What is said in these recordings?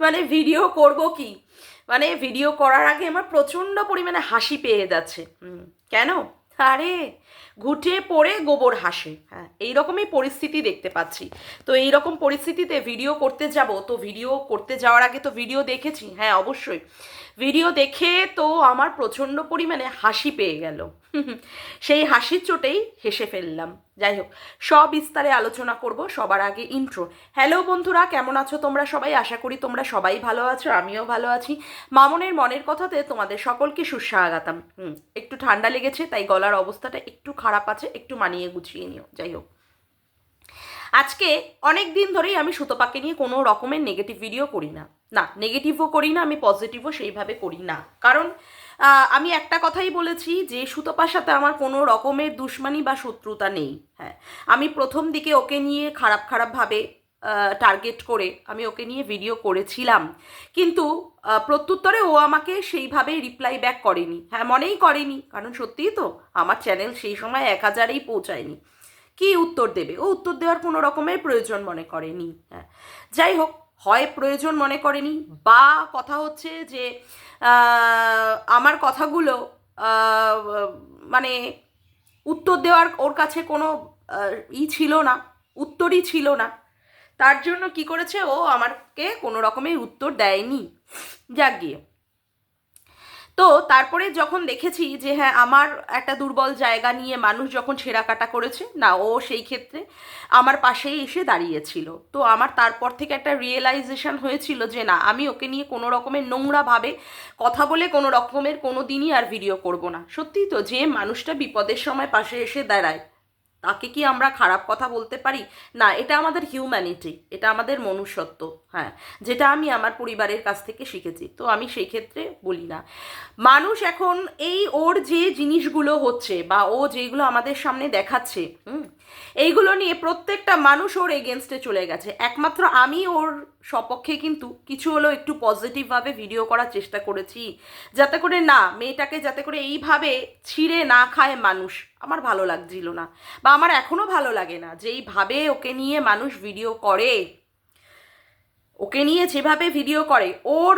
মানে ভিডিও করব কি? মানে ভিডিও করার আগে আমার প্রচণ্ড পরিমাণে হাসি পেয়ে যাচ্ছে। কেন? আরে, ঘুটে পড়ে গোবর হাসে। হ্যাঁ এইরকমই পরিস্থিতি দেখতে পাচ্ছি। তো এই রকম পরিস্থিতিতে ভিডিও করতে যাব, তো ভিডিও করতে যাওয়ার আগে তো ভিডিও দেখেছি। হ্যাঁ অবশ্যই। ভিডিও দেখে তো আমার প্রচণ্ড পরিমাণে হাসি পেয়ে গেল। সেই হাসির চোটেই হেসে ফেললাম। যাই হোক, সব বিস্তারে আলোচনা করব, সবার আগে ইন্ট্রো হ্যালো বন্ধুরা, কেমন আছো তোমরা সবাই? আশা করি তোমরা সবাই ভালো আছো, আমিও ভালো আছি। মামনের মনের কথাতে তোমাদের সকলকে সুস্বাগতম। হুম, একটু ঠান্ডা লেগেছে, তাই গলার অবস্থাটা একটু খারাপ আছে, একটু মানিয়ে গুছিয়ে নিও। যাই হোক। আজকে অনেক দিন ধরেই আমি সুতপাকে নিয়ে কোনো রকমের নেগেটিভ ভিডিও করি না। না নেগেটিভও করি না, আমি পজিটিভও সেইভাবে করি না। কারণ আমি একটা কথাই বলেছি যে সুতপার সাথে আমার কোনো রকমের দুশ্মনী বা শত্রুতা নেই। হ্যাঁ আমি প্রথম দিকে ওকে নিয়ে খারাপ খারাপভাবে টার্গেট করে আমি ওকে নিয়ে ভিডিও করেছিলাম। কিন্তু প্রত্যুত্তরে ও আমাকে সেইভাবে রিপ্লাই ব্যাক করেনি। হ্যাঁ মনেই করেনি। কারণ সত্যিই তো, আমার চ্যানেল সেই সময় এক হাজারেই পৌঁছায়নি। কি উত্তর দেবে? ও উত্তর দেওয়ার কোনো রকমের প্রয়োজন মনে করেনি। হ্যাঁ। যাই হোক, হয় প্রয়োজন মনে করেনি বা কথা হচ্ছে যে আমার কথাগুলো মানে উত্তর দেওয়ার ওর কাছে কোনো ই ছিল না, উত্তরই ছিল না। তার জন্য কি করেছে? ও আমাকে কোনো রকমের উত্তর দেয়নি। যাক গিয়ে। তো তারপরে যখন দেখেছি যে হ্যাঁ আমার একটা দুর্বল জায়গা নিয়ে মানুষ যখন ছেঁড়াকাটা করেছে, না, ও সেই ক্ষেত্রে আমার পাশেই এসে দাঁড়িয়েছিল। তো আমার তারপর থেকে একটা রিয়েলাইজেশন হয়েছিল যে, না, আমি ওকে নিয়ে কোনো রকমের নোংরাভাবে কথা বলে কোনো রকমের কোনো দিনই আর ভিডিও করব না। সত্যিই তো, যে মানুষটা বিপদের সময় পাশে এসে দাঁড়ায় তাকে কি আমরা খারাপ কথা বলতে পারি? না, এটা আমাদের হিউম্যানিটি এটা আমাদের মনুষ্যত্ব হ্যাঁ যেটা আমি আমার পরিবারের কাছ থেকে শিখেছি, তো আমি সেই ক্ষেত্রে বলি না। মানুষ এখন এই ওর যে জিনিসগুলো হচ্ছে বা ও যেগুলো আমাদের সামনে দেখাচ্ছে, হুম এইগুলো নিয়ে প্রত্যেকটা মানুষ ওর এগেনস্টে চলে গেছে। একমাত্র আমি ওর সপক্ষে কিন্তু কিছু হলেও একটু পজিটিভভাবে ভিডিও করার চেষ্টা করেছি। যাতে করে না, মেয়েটাকে যাতে করে এইভাবে ছিঁড়ে না খায় মানুষ, আমার ভালো লাগছিল না। বা আমার এখনও ভালো লাগে না যেইভাবে ওকে নিয়ে মানুষ ভিডিও করে। ওকে নিয়ে যেভাবে ভিডিও করে, ওর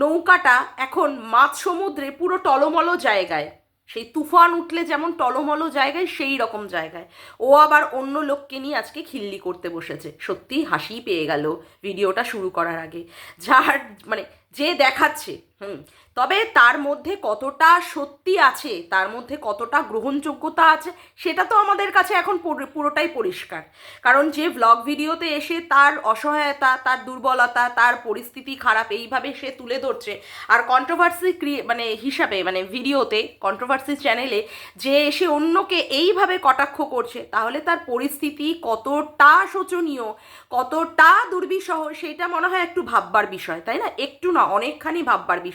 নৌকাটা এখন মাঝ সমুদ্রে পুরো টলমলো জায়গায়। সেই তুফান উঠলে যেমন টলমলো জায়গায়, সেই রকম জায়গায়। ও আবার অন্য লোককে নিয়ে আজকে খিল্লি করতে বসেছে। সত্যি হাসি পেয়ে গেল ভিডিওটা শুরু করার আগে। যার মানে যে দেখাচ্ছে হুম, তবে তার মধ্যে কতটা সত্যি আছে, তার মধ্যে কতটা গ্রহণযোগ্যতা আছে, সেটা তো আমাদের কাছে এখন পুরোটাই পরিষ্কার। কারণ যে ভ্লগ ভিডিওতে এসে তার অসহায়তা, তার দুর্বলতা, তার পরিস্থিতি খারাপ এইভাবে সে তুলে ধরছে, আর কন্ট্রোভার্সি মানে হিসাবে মানে ভিডিওতে কন্ট্রোভার্সি চ্যানেলে যে এসে অন্যকে এইভাবে কটাক্ষ করছে, তাহলে তার পরিস্থিতি কতটা শোচনীয়, কতটা দুর্বিষহ, সেটা মনে হয় একটু ভাববার বিষয়, তাই না? একটু না, অনেকখানি ভাববার বিষয়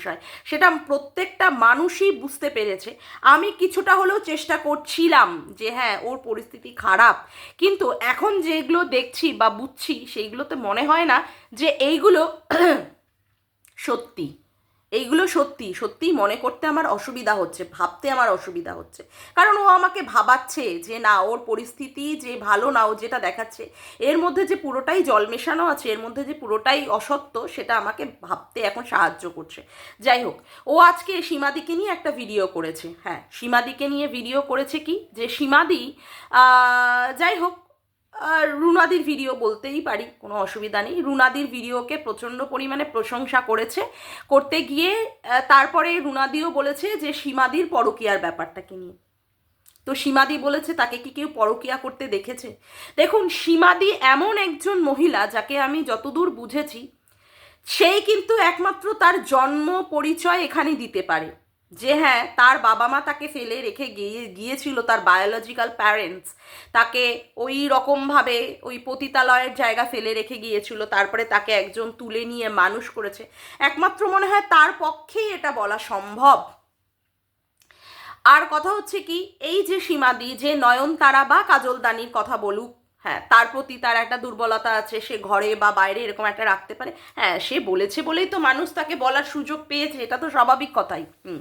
সেটা প্রত্যেকটা মানুষই বুঝতে পেরেছে। আমি কিছুটা হলেও চেষ্টা করছিলাম যে হ্যাঁ ওর পরিস্থিতি খারাপ। কিন্তু এখন যেগুলো দেখছি বা বুঝছি, সেইগুলোতে মনে হয় না যে এইগুলো সত্যি। এইগুলো সত্যি, সত্যিই মনে করতে আমার অসুবিধা হচ্ছে, ভাবতে আমার অসুবিধা হচ্ছে। কারণ ও আমাকে ভাবাচ্ছে যে না, ওর পরিস্থিতি যে ভালো না, ও যেটা দেখাচ্ছে, এর মধ্যে যে পুরোটাই জল মেশানো আছে, এর মধ্যে যে পুরোটাই অসত্য, সেটা আমাকে ভাবতে এখন সাহায্য করছে। যাই হোক, ও আজকে সীমাদিকে নিয়ে একটা ভিডিও করেছে। হ্যাঁ সীমাদিকে নিয়ে ভিডিও করেছে কি? যে সীমাদি যাই হোক রুনাদির ভিডিও বলতেই পারি, কোনো অসুবিধা নেই। রুনাদির ভিডিওকে প্রচণ্ড পরিমাণে প্রশংসা করেছে। করতে গিয়ে তারপরে রুনাদিও বলেছে যে সীমাদির পরকিয়ার ব্যাপারটাকে নিয়ে। তো সীমাদি বলেছে, তাকে কি কেউ পরকিয়া করতে দেখেছে? দেখুন, সীমাদি এমন একজন মহিলা যাকে আমি যতদূর বুঝেছি, সেই কিন্তু একমাত্র তার জন্ম পরিচয় এখানে দিতে পারে। যে হ্যাঁ তার বাবা মা তাকে ফেলে রেখে গিয়ে, গিয়েছিল তার বায়োলজিক্যাল প্যারেন্টস তাকে ওই রকমভাবে ওই পতিতালয়ের জায়গা ফেলে রেখে গিয়েছিল, তারপরে তাকে একজন তুলে নিয়ে মানুষ করেছে। একমাত্র মনে হয় তার পক্ষেই এটা বলা সম্ভব। আর কথা হচ্ছে কি, এই যে সীমাদি, যে নয়নতারা বা কাজলদানির কথা বলুক হ্যাঁ তার প্রতি তার একটা দুর্বলতা আছে, সে ঘরে বা বাইরে এরকম একটা রাখতে পারে। হ্যাঁ সে বলেছে বলেই তো মানুষ তাকে বলার সুযোগ পেয়েছে, এটা তো স্বাভাবিক কথাই। হুম।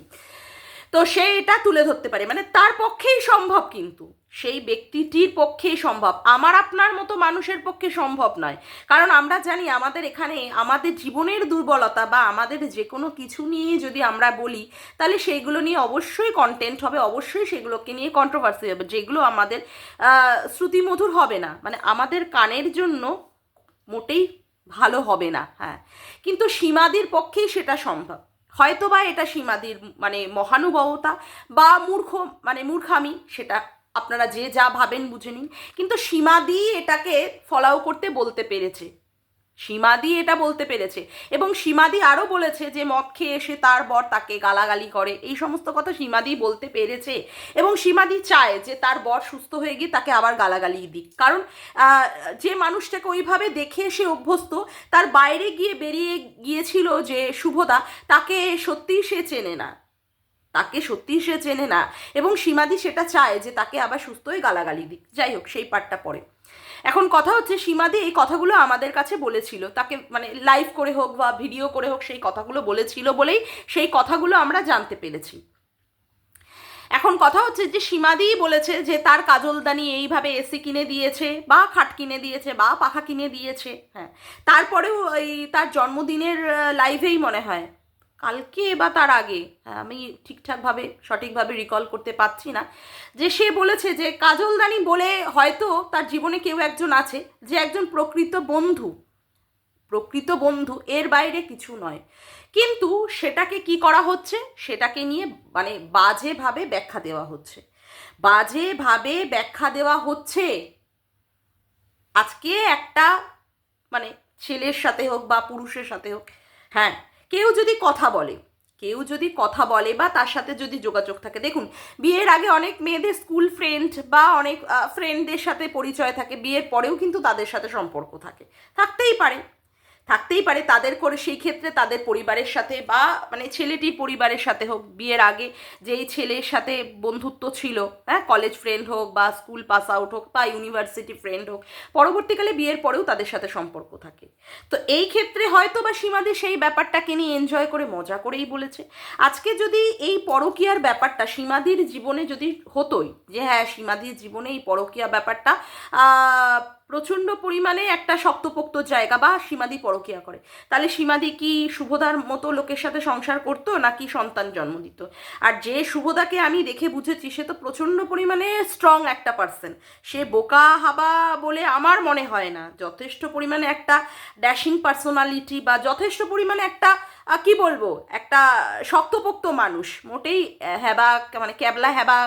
তো সে এটা তুলে ধরতে পারে। মানে তার পক্ষেই সম্ভব কিন্তু। সেই ব্যক্তিটির পক্ষেই সম্ভব। আমার আপনার মতো মানুষের পক্ষে সম্ভব নয়। কারণ আমরা জানি আমাদের এখানে আমাদের জীবনের দুর্বলতা বা আমাদের যে কোনো কিছু নিয়ে যদি আমরা বলি, তাহলে সেইগুলো নিয়ে অবশ্যই কন্টেন্ট হবে। অবশ্যই সেগুলোকে নিয়ে কন্ট্রোভার্সি হবে। যেগুলো আমাদের শ্রুতিমধুর হবে না। মানে আমাদের কানের জন্য মোটেই ভালো হবে না। হ্যাঁ। কিন্তু সীমাদির পক্ষেই সেটা সম্ভব। হয়তো বা এটা সীমাদির মানে মহানুভবতা বা মূর্খ মানে মূর্খামি, সেটা আপনারা যে যা ভাবেন বুঝে নিন। কিন্তু সীমাদি এটাকে ফলাও করতে বলতে পেরেছে। সীমাদি এটা বলতে পেরেছে। এবং সীমাদি আরও বলেছে যে, মদ খেয়ে এসে তার বর তাকে গালাগালি করে। এই সমস্ত কথা সীমাদি বলতে পেরেছে। এবং সীমাদি চায় যে, তার বর সুস্থ হয়ে গিয়ে তাকে আবার গালাগালি দিক। কারণ যে মানুষটাকে ওইভাবে দেখে সে অভ্যস্ত, তার বাইরে গিয়ে বেরিয়ে গিয়েছিল যে শুভদা তাকে সত্যিই সে চেনে না। তাকে সত্যিই সে চেনে না। এবং সীমাদি সেটা চায় যে, তাকে আবার সুস্থ হয়ে গালাগালি দিক। যাই হোক, সেই পার্টটা পরে। এখন কথা হচ্ছে সীমাদি এই কথাগুলো আমাদের কাছে বলেছিল। তাকে মানে লাইভ করে হোক বা ভিডিও করে হোক সেই কথাগুলো বলেছিল বলেই সেই কথাগুলো আমরা জানতে পেরেছি। এখন কথা হচ্ছে যে সীমাদিই বলেছে যে, তার কাজলদানি এইভাবে এসি কিনে দিয়েছে বা খাট কিনে দিয়েছে বা পাখা কিনে দিয়েছে হ্যাঁ। তারপরেও এই তার জন্মদিনের লাইভেই মনে হয়। কালকে বা তার আগে হ্যাঁ, আমি ঠিকঠাকভাবে সঠিকভাবে রিকল করতে পারছি না যে সে বলেছে যে কাজলদানি বলে হয়তো তার জীবনে কেউ একজন আছে যে একজন প্রকৃত বন্ধু। প্রকৃত বন্ধু এর বাইরে কিছু নয়। কিন্তু সেটাকে কি করা হচ্ছে? সেটাকে নিয়ে মানে বাজেভাবে ব্যাখ্যা দেওয়া হচ্ছে। বাজেভাবে ব্যাখ্যা দেওয়া হচ্ছে। আজকে একটা মানে ছেলের সাথে হোক বা পুরুষের সাথে হোক হ্যাঁ কেউ যদি কথা বলে, কেউ যদি কথা বলে বা তার সাথে যদি যোগাযোগ থাকে, দেখুন, বিয়ের আগে অনেক মেয়েদের স্কুল ফ্রেন্ড বা অনেক ফ্রেন্ডদের সাথে পরিচয় থাকে, বিয়ের পরেও কিন্তু তাদের সাথে সম্পর্ক থাকে, থাকতেই পারে। থাকতেই পারে তাদের করে সেই ক্ষেত্রে তাদের পরিবারের সাথে বা মানে ছেলেটির পরিবারের সাথে হোক, বিয়ের আগে যেই ছেলের সাথে বন্ধুত্ব ছিল হ্যাঁ কলেজ ফ্রেন্ড হোক বা স্কুল পাস আউট হোক বা ইউনিভার্সিটি ফ্রেন্ড হোক, পরবর্তীকালে বিয়ের পরেও তাদের সাথে সম্পর্ক থাকে। তো এই ক্ষেত্রে হয়তো বা সীমাদি সেই ব্যাপারটাকে নিয়ে এনজয় করে, মজা করেই বলেছে। আজকে যদি এই পরকীয়ার ব্যাপারটা সীমাদির জীবনে যদি হতোই, যে হ্যাঁ সীমাদির জীবনে এই পরকীয়া ব্যাপারটা প্রচণ্ড পরিমাণে একটা শক্তপোক্ত জায়গা বা সীমাদি পরকিয়া করে। তাহলে সীমাদি কি শুভদার মতো লোকের সাথে সংসার করতো নাকি সন্তান জন্ম দিত? আর যে শুভদাকে আমি দেখে বুঝেছি, সে তো প্রচণ্ড পরিমাণে স্ট্রং একটা পার্সন সে বোকা হাবা বলে আমার মনে হয় না। যথেষ্ট পরিমাণে একটা ড্যাশিং পার্সোনালিটি বা যথেষ্ট পরিমাণে একটা কি বলব, একটা শক্তপোক্ত মানুষ। মোটেই হ্যাবা মানে ক্যাবলা হ্যাবা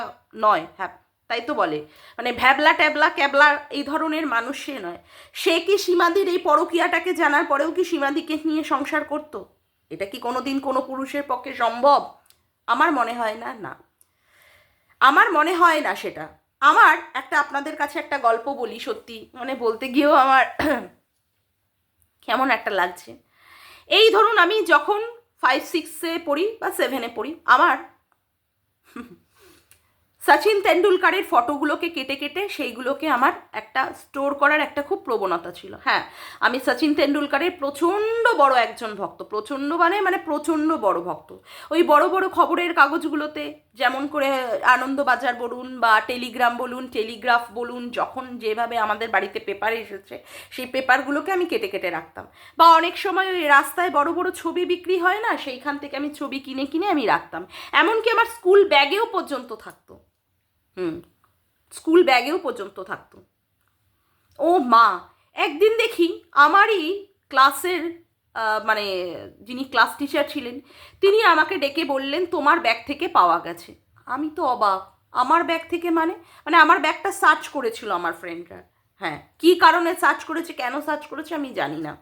নয় হ্যাঁ তাই তো বলে। মানে ভ্যাবলা ট্যাবলা ক্যাবলা এই ধরনের মানুষ সে নয়। সে কি সীমাদির এই পরকীয়াটাকে জানার পরেও কি সীমাদিকে নিয়ে সংসার করত? এটা কি কোনো দিন কোনো পুরুষের পক্ষে সম্ভব? আমার মনে হয় না না। আমার মনে হয় না সেটা। আমার একটা আপনাদের কাছে একটা গল্প বলি সত্যি। মানে বলতে গিয়েও আমার কেমন একটা লাগছে। এই ধরুন আমি যখন ফাইভ সিক্সে পড়ি বা সেভেনে পড়ি, আমার সচিন তেন্ডুলকারের ফটোগুলোকে কেটে কেটে সেইগুলোকে আমার একটা স্টোর করার একটা খুব প্রবণতা ছিল। হ্যাঁ আমি সচিন তেন্ডুলকারের প্রচণ্ড বড় একজন ভক্ত, প্রচণ্ড মানে মানে প্রচণ্ড বড় ভক্ত। ওই বড় বড় খবরের কাগজগুলোতে যেমন করে আনন্দবাজার বলুন বা টেলিগ্রাম বলুন, টেলিগ্রাফ বলুন, যখন যেভাবে আমাদের বাড়িতে পেপার এসেছে, সেই পেপারগুলোকে আমি কেটে কেটে রাখতাম। বা অনেক সময় ওই রাস্তায় বড় বড় ছবি বিক্রি হয় না, সেইখান থেকে আমি ছবি কিনে কিনে আমি রাখতাম। এমনকি আমার স্কুল ব্যাগেও পর্যন্ত থাকতো। হুম স্কুল ব্যাগেও পর্যন্ত থাকতো। ও মা, একদিন দেখি আমারই ক্লাসের মানে যিনি ক্লাস টিচার ছিলেন, তিনি আমাকে ডেকে বললেন, তোমার ব্যাগ থেকে পাওয়া গেছে। আমি তো অবাক, আমার ব্যাগ থেকে মানে? মানে আমার ব্যাগটা সার্চ করেছিল আমার ফ্রেন্ডরা হ্যাঁ কী কারণে সার্চ করেছে, কেন সার্চ করেছে, আমি জানি না।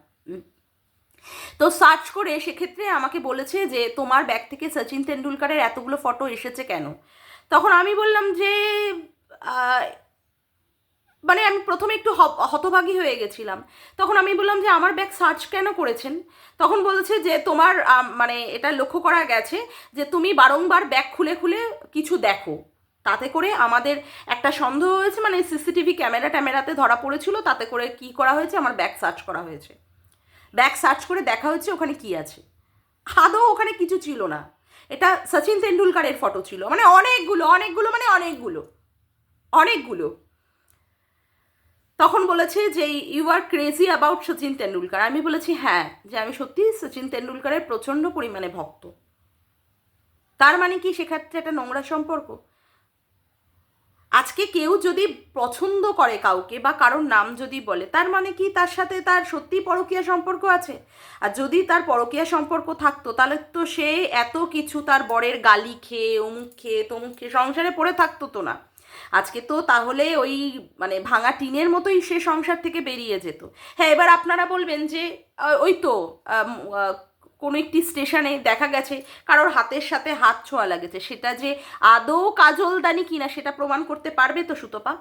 তো সার্চ করে সেক্ষেত্রে আমাকে বলেছে যে, তোমার ব্যাগ থেকে সচিন তেন্ডুলকারের এতগুলো ফটো এসেছে কেন? তখন আমি বললাম যে মানে আমি প্রথমে একটু হতভাগী হয়ে গেছিলাম। তখন আমি বললাম যে, আমার ব্যাগ সার্চ কেন করেছেন? তখন বলছে যে, তোমার মানে এটা লক্ষ্য করা গেছে যে, তুমি বারংবার ব্যাগ খুলে খুলে কিছু দেখো। তাতে করে আমাদের একটা সন্দেহ হয়েছে মানে সিসিটিভি ক্যামেরা ট্যামেরাতে ধরা পড়েছিল, তাতে করে কি করা হয়েছে? আমার ব্যাগ সার্চ করা হয়েছে। ব্যাগ সার্চ করে দেখা হচ্ছে ওখানে কি আছে? আদৌ ওখানে কিছু ছিল না। এটা সচিন তেন্ডুলকারের ফটো ছিল। মানে অনেকগুলো অনেকগুলো মানে অনেকগুলো। অনেকগুলো। তখন বলেছে যে you are crazy about Sachin Tendulkar. আমি বলেছি হ্যাঁ যে আমি সত্যি সচিন তেন্ডুলকারের প্রচণ্ড পরিমাণে ভক্ত। তার মানে কি সেক্ষেত্রে একটা নোংরা সম্পর্ক? আজকে কেউ যদি পছন্দ করে কাউকে বা কারোর নাম যদি বলে, তার মানে কি তার সাথে তার সত্যি পরকীয়া সম্পর্ক আছে? আর যদি তার পরকীয়া সম্পর্ক থাকতো, তাহলে তো সে এত কিছু তার বরের গালি খেয়ে, অমুক খেয়ে, তমুক খেয়ে সংসারে পড়ে থাকতো তো না। আজকে তো তাহলে ওই মানে ভাঙা টিনের মতোই সে সংসার থেকে বেরিয়ে যেত। হ্যাঁ এবার আপনারা বলবেন যে ওই তো কোনো একটি স্টেশনে দেখা গেছে, কারোর হাতের সাথে হাত ছোঁয়া লাগেছে। সেটা যে আদৌ কাজলদানি কিনা সেটা প্রমাণ করতে পারবে তো সুতপা?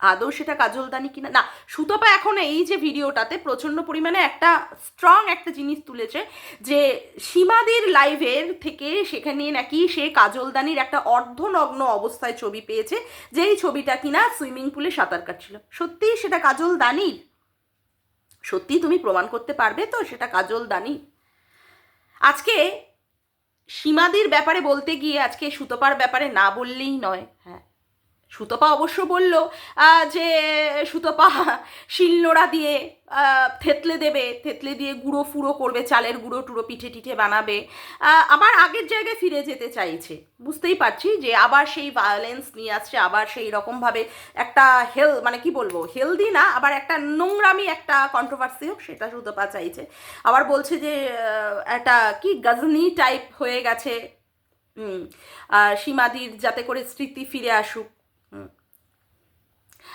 আদৌ সেটা কাজলদানি কিনা? না, সুতপা এখন এই যে ভিডিওটাতে প্রচণ্ড পরিমাণে একটা স্ট্রং একটা জিনিস তুলেছে যে সীমাদির লাইভের থেকে সেখানে নাকি সে কাজলদানির একটা অর্ধনগ্ন অবস্থায় ছবি পেয়েছে, যেই ছবিটা কিনা সুইমিং পুলে সাঁতার কাটছিল। সত্যিই সেটা কাজলদানির? সত্যি তুমি প্রমাণ করতে পারবে তো সেটা কাজলদানি আজকে সীমাদির ব্যাপারে বলতে গিয়ে আজকে সুতপার ব্যাপারে না বললেই নয়। হ্যাঁ। সুতপা অবশ্য বলল যে সুতপা শিলনোড়া দিয়ে থেতলে দেবে, থেতলে দিয়ে গুঁড়ো ফুড়ো করবে, চালের গুঁড়ো টুড়ো পিঠে টিঠে বানাবে। আবার আগের জায়গায় ফিরে যেতে চাইছে। বুঝতেই পারছি যে আবার সেই ভায়োলেন্স নিয়ে আসছে, আবার সেই রকমভাবে একটা হেল মানে কি বলব হেলদি না, আবার একটা নোংরামি, একটা কন্ট্রোভার্সি হোক, সেটা সুতপা চাইছে। আবার বলছে যে একটা কি গজনি টাইপ হয়ে গেছে। সীমাদির যাতে করে স্মৃতি ফিরে আসুক।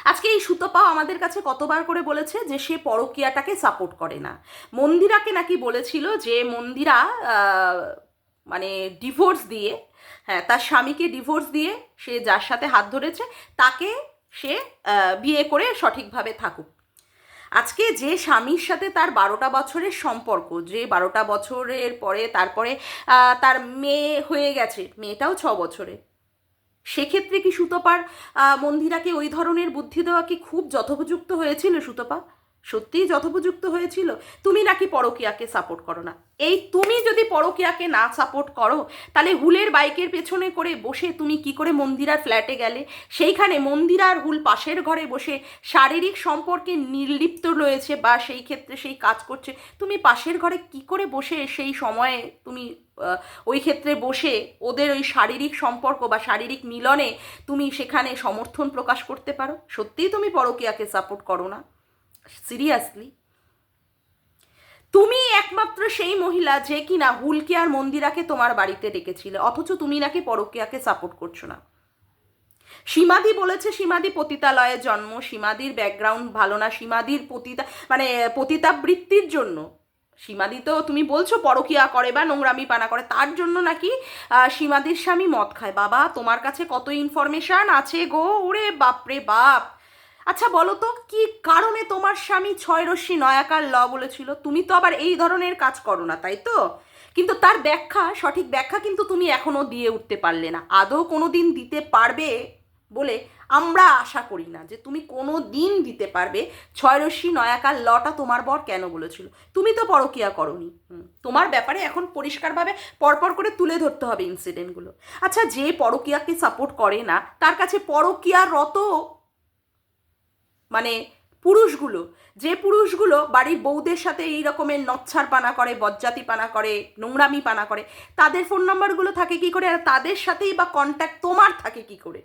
আজকে এই সুতপাও আমাদের কাছে কতবার করে বলেছে যে সে পরকীয়াটাকে সাপোর্ট করে না। মন্দিরাকে নাকি বলেছিল যে মন্দিরা মানে ডিভোর্স দিয়ে হ্যাঁ তার স্বামীকে ডিভোর্স দিয়ে সে যার সাথে হাত ধরেছে, তাকে সে বিয়ে করে সঠিকভাবে থাকুক। আজকে যে স্বামীর সাথে তার বারোটা বছরের সম্পর্ক, যে বারোটা বছরের পরে তারপরে তার মেয়ে হয়ে গেছে, মেয়েটাও ছ বছরে সেক্ষেত্রে কি সুতপার মন্দিরাকে ওই ধরনের বুদ্ধি দেওয়া কি খুব যথোপযুক্ত হয়েছিল সুতপা? সত্যিই যথোপযুক্ত হয়েছিল? তুমি নাকি পরকিয়াকে সাপোর্ট করো না। এই তুমি যদি পরকিয়াকে না সাপোর্ট করো, তাহলে হুলের বাইকের পেছনে করে বসে তুমি কি করে মন্দিরার ফ্ল্যাটে গেলে? সেইখানে মন্দিরার হুল পাশের ঘরে বসে শারীরিক সম্পর্কে নির্লিপ্ত রয়েছে বা সেই ক্ষেত্রে সেই কাজ করছে। তুমি পাশের ঘরে কি করে বসে সেই সময়ে তুমি ওই ক্ষেত্রে বসে ওদের ওই শারীরিক সম্পর্ক বা শারীরিক মিলনে তুমি সেখানে সমর্থন প্রকাশ করতে পারো? সত্যিই তুমি পরকীয়াকে সাপোর্ট করো না। সিরিয়াসলি তুমি একমাত্র সেই মহিলা যে কিনা হুলকে আর মন্দিরাকে তোমার বাড়িতে ডেকেছিলে, অথচ তুমি নাকি পরকীয়াকে সাপোর্ট করছ না। সীমাদি বলেছে, সীমাদি পতিতালয়ের জন্ম, সীমাদির ব্যাকগ্রাউন্ড ভালো না, সীমাদির পতিতা মানে পতিতাবৃত্তির জন্য। সীমাদি তো তুমি বলছো পরকিয়া করে বা নোংরামি পানা করে, তার জন্য নাকি সীমাদির স্বামী মদ খায়। বাবা, তোমার কাছে কত ইনফরমেশন আছে গো? ওরে বাপরে বাপ! আচ্ছা বলো তো, কি কারণে তোমার স্বামী ছয় রশ্মি নয়াকার ল বলেছিল? তুমি তো আবার এই ধরনের কাজ করো না, তাই তো? কিন্তু তার ব্যাখ্যা, সঠিক ব্যাখ্যা কিন্তু তুমি এখনও দিয়ে উঠতে পারলে না। আদৌ কোনো দিন দিতে পারবে বলে আমরা আশা করি না যে তুমি কোনো দিন দিতে পারবে ছয় রশ্মি নয়াকার লটা তোমার বর কেন বলেছিল। তুমি তো পরকিয়া করনি। তোমার ব্যাপারে এখন পরিষ্কারভাবে পরপর করে তুলে ধরতে হবে ইনসিডেন্টগুলো আচ্ছা যে পরকিয়াকে সাপোর্ট করে না, তার কাছে পরকিয়ারত মানে পুরুষগুলো, যে পুরুষগুলো বাড়ির বউদের সাথে এই রকমের নচ্ছার পানা করে বজ্জাতি পানা করে নোংরামি পানা করে, তাদের ফোন নাম্বারগুলো থাকে কি করে? আর তাদের সাথেই বা কন্ট্যাক্ট তোমার থাকে কি করে?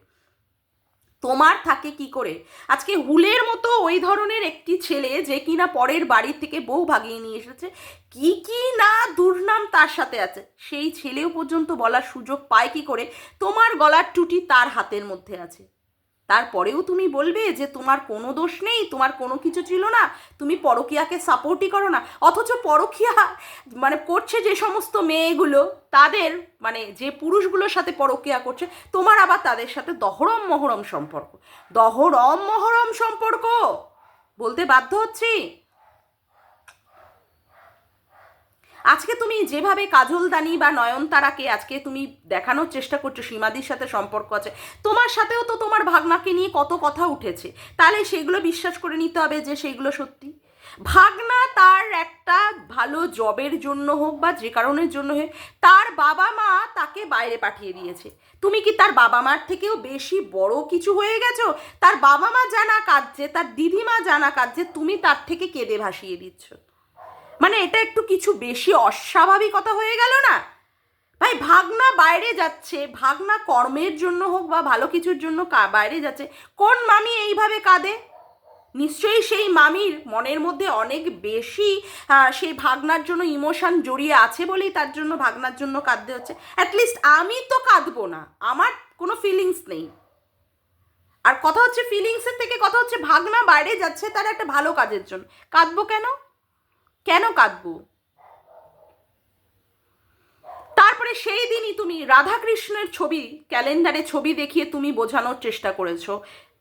তোমার থাকে কি করে? আজকে হুলের মতো ওই ধরনের একটি ছেলে যে কিনা পরের বাড়ির থেকে বউ ভাগিয়ে নিয়ে এসেছে, কি কি না দুর্নাম তার সাথে আছে, সেই ছেলেও পর্যন্ত বলার সুযোগ পায় কি করে? তোমার গলার টুটি তার হাতের মধ্যে আছে। তারপরেও তুমি বলবে যে তোমার কোনো দোষ নেই, তোমার কোনো কিছু ছিল না, তুমি পরকিয়াকে সাপোর্টই করো না। অথচ পরকিয়া মানে করছে যে সমস্ত মেয়েগুলো, তাদের মানে যে পুরুষগুলোর সাথে পরকিয়া করছে, তোমার আবার তাদের সাথে দহরম মহরম সম্পর্ক। দহরম মহরম সম্পর্ক! বলতে বাধ্য হচ্ছি? আজকে তুমি যেভাবে কাজলদানি বা নয়নতারাকে আজকে তুমি দেখানোর চেষ্টা করছ, সীমাদির সাথে সম্পর্ক আছে, তোমার সাথেও তো তোমার ভাগনাকে নিয়ে কত কথা উঠেছে। তাহলে সেগুলো বিশ্বাস করে নিতে হবে যে সেইগুলো সত্যি। ভাগনা তার একটা ভালো জবের জন্য হোক বা যে কারণের জন্য হোক, তার বাবা মা তাকে বাইরে পাঠিয়ে দিয়েছে। তুমি কি তার বাবা মার থেকেও বেশি বড় কিছু হয়ে গেছো? তার বাবা মা জানা কাঁদছে, তার দিদিমা জানা কাঁদছে, তুমি তার থেকে কেঁদে ভাসিয়ে দিচ্ছ। মানে এটা একটু কিছু বেশি অস্বাভাবিকতা হয়ে গেল না? ভাই, ভাগনা বাইরে যাচ্ছে, ভাগনা কর্মের জন্য হোক বা ভালো কিছুর জন্য বাইরে যাচ্ছে, কোন মামি এইভাবে কাঁদে? নিশ্চয়ই সেই মামির মনের মধ্যে অনেক বেশি সেই ভাগনার জন্য ইমোশন জড়িয়ে আছে বলেই তার জন্য ভাগনার জন্য কাঁদতে হচ্ছে। অ্যাটলিস্ট আমি তো কাঁদবো না, আমার কোনো ফিলিংস নেই। আর কথা হচ্ছে ফিলিংসের থেকে, কথা হচ্ছে ভাগনা বাইরে যাচ্ছে, তার একটা ভালো কাজের জন্য। কাঁদবো কেন? কেন কাঁদবো? তারপরে সেই দিনই তুমি রাধাকৃষ্ণের ছবি, ক্যালেন্ডারে ছবি দেখিয়ে তুমি বোঝানোর চেষ্টা করেছ।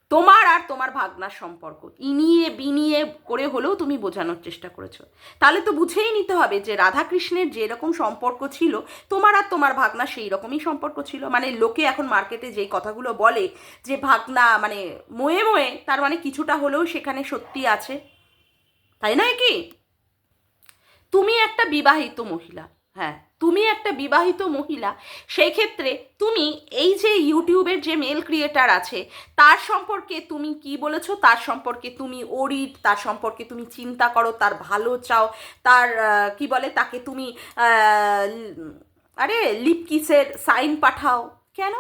তোমার আর তোমার ভাগনার সম্পর্ক। ইনিয়ে বিনিয়ে করে হলেও তুমি বোঝানোর চেষ্টা করেছ। তাহলে তো বুঝেই নিতে হবে যে রাধাকৃষ্ণের যেরকম সম্পর্ক ছিল, তোমার আর তোমার ভাগনা সেই রকমই সম্পর্ক ছিল। মানে লোকে এখন মার্কেটে যেই কথাগুলো বলে যে ভাগনা মানে মোয়ে মোয়ে, তার মানে কিছুটা হলেও সেখানে সত্যি আছে। তাই নয় কি? তুমি একটা বিবাহিত মহিলা হ্যাঁ তুমি একটা বিবাহিত মহিলা, সেই ক্ষেত্রে তুমি এই যে ইউটিউবের যে মেল ক্রিয়েটার আছে, তার সম্পর্কে তুমি কি বলেছ? তার সম্পর্কে তুমি ওরিড তার সম্পর্কে তুমি চিন্তা করো, তার ভালো চাও, তার কি বলে তাকে তুমি আরে লিপকিসের সাইন পাঠাও। কেন?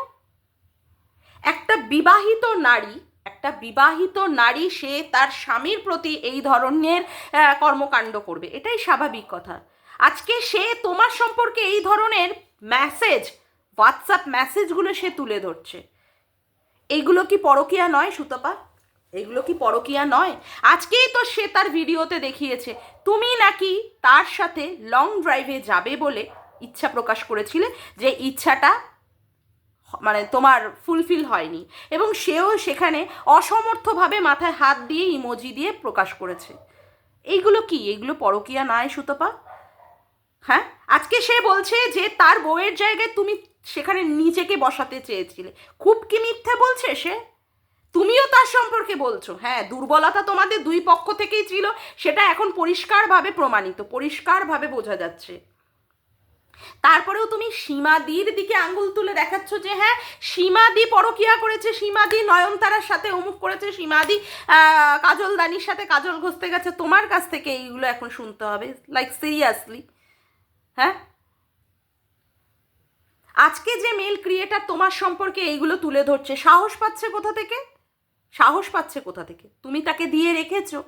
একটা বিবাহিত নারী একটা বিবাহিত নারী, সে তার স্বামীর প্রতি এই ধরনের কর্মকাণ্ড করবে। এটাই স্বাভাবিক কথা। আজকে সে তোমার সম্পর্কে এই ধরনের মেসেজ হোয়াটসঅ্যাপ মেসেজগুলো সে তুলে ধরছে। এইগুলো কি পরকিয়া নয়, সুতপা? এগুলো কি পরকিয়া নয়? আজকেই তো সে তার ভিডিওতে দেখিয়েছে, তুমি নাকি তার সাথে লং ড্রাইভে যাবে বলে ইচ্ছা প্রকাশ করেছিলে যে ইচ্ছাটা মানে তোমার ফুলফিল হয়নি। এবং সেও সেখানে অসমর্থভাবে মাথায় হাত দিয়ে ইমোজি দিয়ে প্রকাশ করেছে। এইগুলো কি? এগুলো পরকিয়া নয় সুতপা? হ্যাঁ? আজকে সে বলছে যে তার বউয়ের জায়গায় তুমি সেখানে নিজেকে বসাতে চেয়েছিলে। খুব কি মিথ্যে বলছে সে? তুমিও তার সম্পর্কে বলছো। হ্যাঁ দুর্বলতা তোমাদের দুই পক্ষ থেকেই ছিল। সেটা এখন পরিষ্কারভাবে প্রমাণিত। পরিষ্কারভাবে বোঝা যাচ্ছে। তারপরেও তুমি সীমাদির দিকে আঙ্গুল তুলে দেখাচ্ছ যে হ্যাঁ সীমাদি পরকিয়া করেছে, সীমাদি নয়নতারার সাথে অমুক করেছে, সীমাদি কাজল দানির সাথে কাজল ঘষতে গেছে। তোমার কাছ থেকে এইগুলো এখন শুনতে হবে লাইক সিরিয়াসলি হ্যাঁ? আজকে যে মেল ক্রিয়েটার তোমার সম্পর্কে এইগুলো তুলে ধরছে, সাহস পাচ্ছে কোথা থেকে? সাহস পাচ্ছে কোথা থেকে? তুমি তাকে দিয়ে রেখেছো।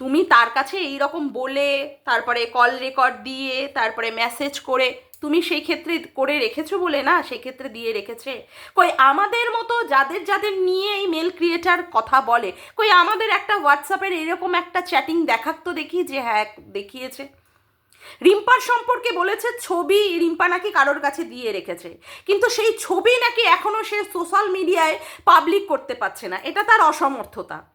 তুমি তার কাছে এই রকম বলে, তারপরে কল রেকর্ড দিয়ে, তারপরে মেসেজ করে, তুমি সেই ক্ষেত্রে করে রেখেছো বলে না? সেই ক্ষেত্রে দিয়ে রেখেছে? কই, আমাদের মতো যাদের যাদের নিয়ে এই মেল ক্রিয়েটার কথা বলে, কই, আমাদের একটা হোয়াটসঅ্যাপের এরকম একটা চ্যাটিং দেখাক তো দেখি যে হ্যাঁ দেখিয়েছে। রিম্পার সম্পর্কে বলেছে, ছবি রিম্পা নাকি কারোর কাছে দিয়ে রেখেছে। কিন্তু সেই ছবি নাকি এখনও সে সোশ্যাল মিডিয়ায় পাবলিক করতে পারছে না। এটা তার অসমর্থতা।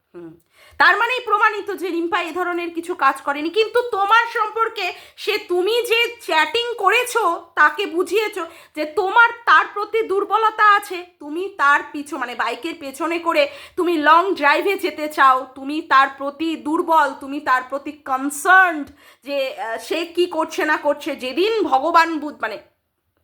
তার মানেই প্রমাণিত যে রিম্পা এ ধরনের কিছু কাজ করেনি। কিন্তু তোমার সম্পর্কে সে তুমি যে চ্যাটিং করেছ, তাকে বুঝিয়েছো যে তোমার তার প্রতি দুর্বলতা আছে, তুমি তার পিছু মানে বাইকের পেছনে করে তুমি লং ড্রাইভে যেতে চাও, তুমি তার প্রতি দুর্বল, তুমি তার প্রতি কনসার্নড যে সে কি করছে না করছে, যেদিন ভগবান বুধ মানে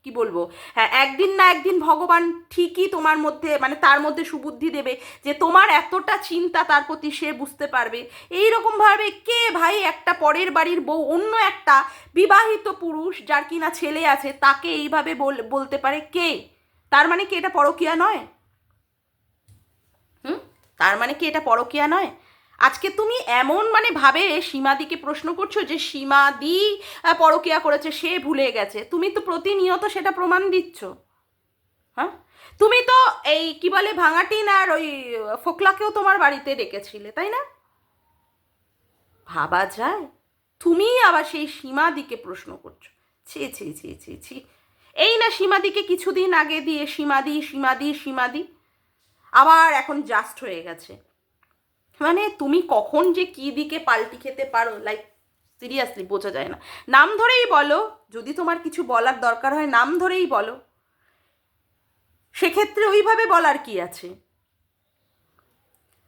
কি বলব? হ্যাঁ একদিন না একদিন ভগবান ঠিকই তোমার মধ্যে মানে তার মধ্যে সুবুদ্ধি দেবে যে তোমার এতটা চিন্তা তার প্রতি সে বুঝতে পারবে। এই রকম ভাবে কে ভাই একটা পরের বাড়ির বউ, অন্য একটা বিবাহিত পুরুষ যার কিনা ছেলে আছে, তাকে এইভাবে বল- বলতে পারে কে? তার মানে কি এটা পরকিয়া নয়? হুম? তার মানে কি এটা পরকিয়া নয়? আজকে তুমি এমন মানে ভাবে সীমাদিকে প্রশ্ন করছ যে সীমাদি পরকিয়া করেছে, সে ভুলে গেছে। তুমি তো প্রতিনিয়ত সেটা প্রমাণ দিচ্ছ। হ্যাঁ? তুমি তো এই কি বলে ভাঙাটিন আর ওই ফোকলাকেও তোমার বাড়িতে ডেকেছিলে, তাই না? ভাবা যায়। তুমি আবার সেই সীমাদিকে প্রশ্ন করছ। ছি ছি ছি ছি ছি। এই না সীমাদিকে কিছুদিন আগে দিয়ে সীমাদি সীমাদি সীমাদি আবার এখন জাস্ট হয়ে গেছে। মানে তুমি কখন যে কি দিকে পাল্টি খেতে পারো লাইক সিরিয়াসলি বোঝা যায় না। নাম ধরেই বলো, যদি তোমার কিছু বলার দরকার হয়, নাম ধরেই বলো। সেক্ষেত্রে ওইভাবে বলার কি আছে?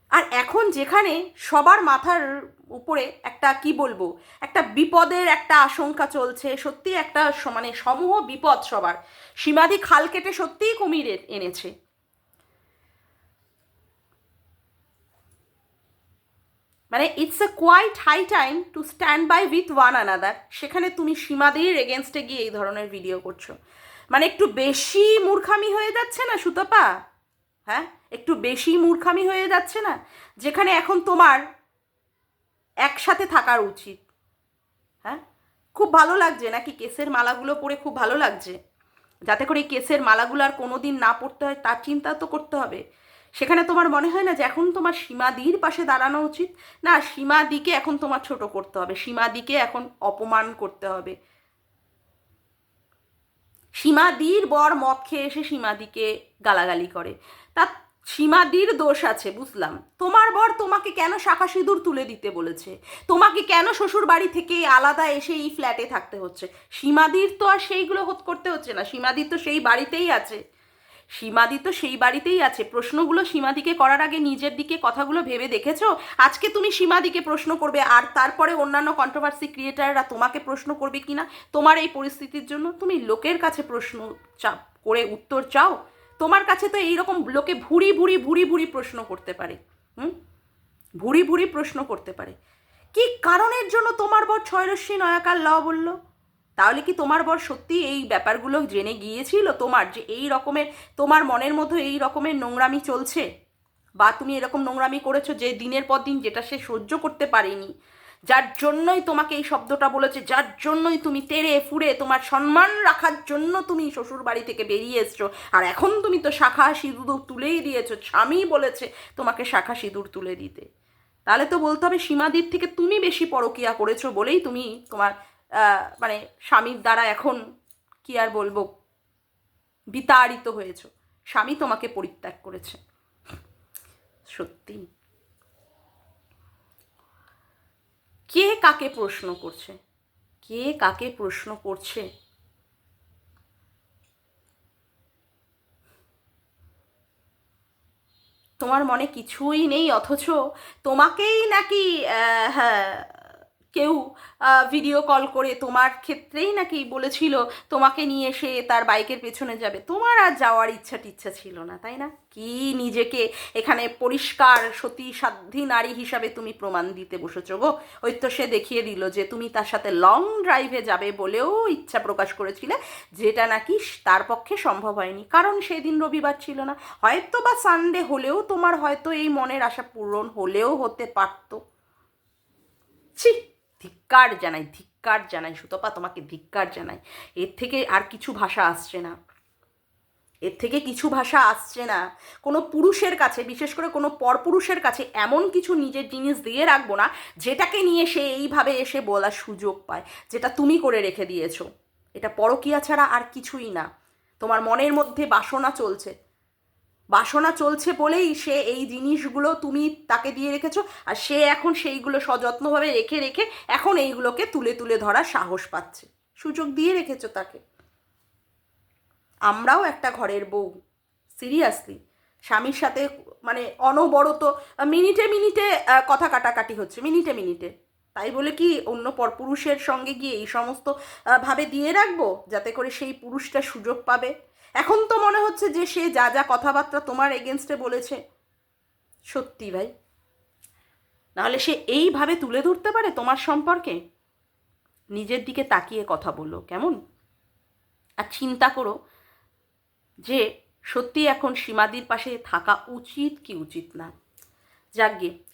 আর এখন যেখানে সবার মাথার উপরে একটা, কি বলব, একটা বিপদের একটা আশঙ্কা চলছে সত্যি একটা মানে সমূহ বিপদ সবার। সীমাদি খাল কেটে সত্যিই কুমির এনেছে। মানে it's a quite high time to stand by with one another সেখানে তুমি সীমাদির এগেনস্টে গিয়ে এই ধরনের ভিডিও করছ। মানে একটু বেশি মূর্খামি হয়ে যাচ্ছে না, সুতপা? হ্যাঁ? একটু বেশি মূর্খামি হয়ে যাচ্ছে না? যেখানে এখন তোমার একসাথে থাকার উচিত। হ্যাঁ? খুব ভালো লাগছে নাকি কেসের মালাগুলো পরে খুব ভালো লাগছে? যাতে করে এই কেসের মালাগুলো আর কোনো দিন না পড়তে হয়, তার চিন্তা তো করতে হবে। সেখানে তোমার মনে হয় না যে এখন তোমার সীমাদির পাশে দাঁড়ানো উচিত? না, সীমাদিকে এখন তোমার ছোট করতে হবে। সীমাদিকে এখন অপমান করতে হবে। সীমাদির বর মদ খেয়ে এসে সীমাদিকে গালাগালি করে। তা সীমাদির দোষ আছে, বুঝলাম। তোমার বর তোমাকে কেন শাখা সিঁদুর তুলে দিতে বলেছে? তোমাকে কেন শ্বশুর বাড়ি থেকে আলাদা এসে এই ফ্ল্যাটে থাকতে হচ্ছে? সীমাদির তো আর সেইগুলো করতে হচ্ছে না। সীমাদির তো সেই বাড়িতেই আছে। সীমাদি তো সেই বাড়িতেই আছে। প্রশ্নগুলো সীমাদিকে করার আগে নিজের দিকে কথাগুলো ভেবে দেখেছ? আজকে তুমি সীমাদিকে প্রশ্ন করবে, আর তারপরে অন্যান্য কন্ট্রোভার্সি ক্রিয়েটাররা তোমাকে প্রশ্ন করবে কিনা? তোমার এই পরিস্থিতির জন্য তুমি লোকের কাছে প্রশ্ন চাপ করে উত্তর চাও? তোমার কাছে তো এইরকম লোকে ভুরি ভুরি ভুরি ভুরি প্রশ্ন করতে পারে। হুম? ভুরি ভুরি প্রশ্ন করতে পারে। কি কারণের জন্য তোমার বর ছয়রশ্মি নয়াকার ল বলল? তাহলে কি তোমার বর সত্যি এই ব্যাপারগুলো জেনে গিয়েছিল তোমার যে এই রকমের, তোমার মনের মধ্যে এই রকমের নোংরামি চলছে? বা তুমি এরকম নোংরামি করেছ যে দিনের পর দিন যেটা সে সহ্য করতে পারেনি? যার জন্যই তোমাকে এই শব্দটা বলেছে, যার জন্যই তুমি তেড়ে ফুড়ে তোমার সম্মান রাখার জন্য তুমি শ্বশুর বাড়ি থেকে বেরিয়ে এসছো। আর এখন তুমি তো শাখা সিঁদুর তুলেই দিয়েছ, স্বামী বলেছে তোমাকে শাখা সিঁদুর তুলে দিতে। তাহলে তো বলতে হবে সীমাদির থেকে তুমি বেশি পরকিয়া করেছ বলেই তুমি তোমার মানে স্বামীর দ্বারা এখন কি আর বলব? বিতাড়িত হয়েছো। স্বামী তোমাকে পরিত্যাগ করেছে। সত্যি। কে কাকে প্রশ্ন করছে? কে কাকে প্রশ্ন করছে? তোমার মনে কিছুই নেই, অথচ তোমাকেই নাকি হ্যাঁ কেউ ভিডিও কল করে তোমার ক্ষেত্রেই নাকি বলেছিল, তোমাকে নিয়ে এসে তার বাইকের পেছনে যাবে। তোমার আর যাওয়ার ইচ্ছা টিচ্ছা ছিল না, তাই না? কি নিজেকে এখানে পরিষ্কার সতী সাধ্যী নারী হিসাবে তুমি প্রমাণ দিতে বসেছো গো? ওই তো সে দেখিয়ে দিল যে তুমি তার সাথে লং ড্রাইভে যাবে বলেও ইচ্ছা প্রকাশ করেছিলে, যেটা নাকি তার পক্ষে সম্ভব হয়নি। কারণ সেদিন রবিবার ছিল না। হয়তো বা সানডে হলেও তোমার হয়তো এই মনের আশা পূরণ হলেও হতে পারতো। ছি! ধিক্কার জানাই ধিক্কার জানাই, সুতপা তোমাকে ধিক্কার জানাই। এর থেকে আর কিছু ভাষা আসছে না। এর থেকে কিছু ভাষা আসছে না। কোনো পুরুষের কাছে, বিশেষ করে কোনো পরপুরুষের কাছে এমন কিছু নিজের জিনিস দিয়ে রাখব না, যেটাকে নিয়ে সে এইভাবে এসে বলার সুযোগ পায়, যেটা তুমি করে রেখে দিয়েছ। এটা পরকিয়া ছাড়া আর কিছুই না। তোমার মনের মধ্যে বাসনা চলছে। বাসনা চলছে বলেই সে এই জিনিসগুলো তুমি তাকে দিয়ে রেখেছো, আর সে এখন সেইগুলো সযত্নভাবে রেখে রেখে এখন এইগুলোকে তুলে তুলে ধরার সাহস পাচ্ছে। সুযোগ দিয়ে রেখেছো তাকে। আমরাও একটা ঘরের বউ। সিরিয়াসলি, স্বামীর সাথে মানে অনবরত, মিনিটে মিনিটে কথা কাটাকাটি হচ্ছে, মিনিটে মিনিটে। তাই বলে কি, অন্য পরপুরুষের সঙ্গে গিয়ে এই সমস্ত ভাবে দিয়ে রাখব? যাতে করে সেই পুরুষটা সুযোগ পাবে। এখন তো মনে হচ্ছে যে সে যা যা কথাবার্তা তোমার এগেনস্টে বলেছে। সত্যি ভাই। নাহলে সে এইভাবে তুলে ধরতে পারে তোমার সম্পর্কে? নিজের দিকে তাকিয়ে কথা বলো, কেমন? আর চিন্তা করো যে সত্যি এখন সীমাদির পাশে থাকা উচিত কি উচিত না। যাকগে